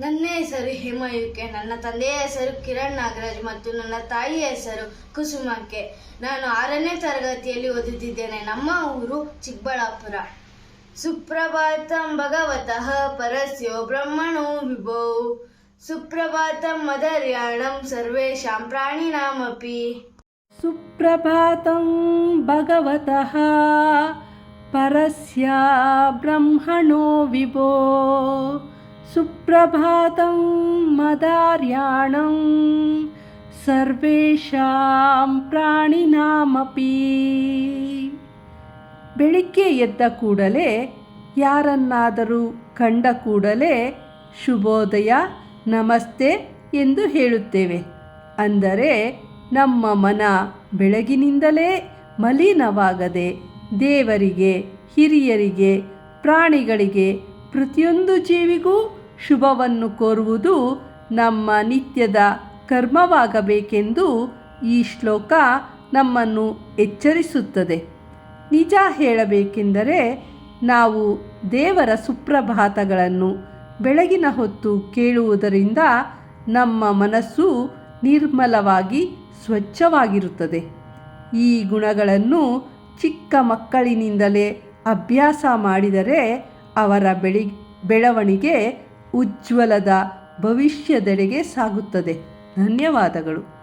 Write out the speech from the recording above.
ನನ್ನ ಹೆಸರು ಹಿಮಯುಕೆ ನನ್ನ ತಂದೆಯ ಹೆಸರು ಕಿರಣ್ ನಾಗರಾಜ್ ಮತ್ತು ನನ್ನ ತಾಯಿಯ ಹೆಸರು ಕುಸುಮಕ್ಕೆ ನಾನು ಆರನೇ ತರಗತಿಯಲ್ಲಿ ಓದುತ್ತಿದ್ದೇನೆ. ನಮ್ಮ ಊರು ಚಿಕ್ಕಬಳ್ಳಾಪುರ. ಸುಪ್ರಭಾತಂ ಭಗವತಃ ಪರಸ್ಯೋ ಬ್ರಹ್ಮಣೋ ವಿಭೋ. ಸುಪ್ರಭಾತಂ ಮದರ್ಯಾಣಂ ಸರ್ವೇಷಾಂ ಪ್ರಾಣಿನಾಮಪಿ. ಸುಪ್ರಭಾತಂ ಭಗವತಃ ಪರಸ್ಯ ಬ್ರಹ್ಮಣೋ ವಿಭೋ. सुप्रभातं मदार्याणं सर्वेषां ಪ್ರಾಣಿನಾಮಪಿ ಬೆಳಿಗ್ಗೆ ಎದ್ದ ಕೂಡಲೇ ಯಾರನ್ನಾದರೂ ಕಂಡ ಕೂಡಲೇ ಶುಭೋದಯ ನಮಸ್ತೆ ಎಂದು ಹೇಳುತ್ತೇವೆ ಅಂದರೆ ನಮ್ಮ ಮನ ಬೆಳಗಿನಿಂದಲೇ ಮಲಿನವಾಗದೆ ದೇವರಿಗೆ ಹಿರಿಯರಿಗೆ ಪ್ರಾಣಿಗಳಿಗೆ ಪ್ರತಿಯೊಂದು ಜೀವಿಗೂ ಶುಭವನ್ನು ಕೋರುವುದು ನಮ್ಮ ನಿತ್ಯದ ಕರ್ಮವಾಗಬೇಕೆಂದು ಈ ಶ್ಲೋಕ ನಮ್ಮನ್ನು ಎಚ್ಚರಿಸುತ್ತದೆ. ನಿಜ ಹೇಳಬೇಕೆಂದರೆ ನಾವು ದೇವರ ಸುಪ್ರಭಾತಗಳನ್ನು ಬೆಳಗಿನ ಹೊತ್ತು ಕೇಳುವುದರಿಂದ ನಮ್ಮ ಮನಸ್ಸು ನಿರ್ಮಲವಾಗಿ ಸ್ವಚ್ಛವಾಗಿರುತ್ತದೆ. ಈ ಗುಣಗಳನ್ನು ಚಿಕ್ಕ ಮಕ್ಕಳಿನಿಂದಲೇ ಅಭ್ಯಾಸ ಮಾಡಿದರೆ ಅವರ ಬೆಳಿ, ಬೆಳವಣಿಗೆ ಉಜ್ವಲದ ಭವಿಷ್ಯದೆಡೆಗೆ ಸಾಗುತ್ತದೆ. ಧನ್ಯವಾದಗಳು.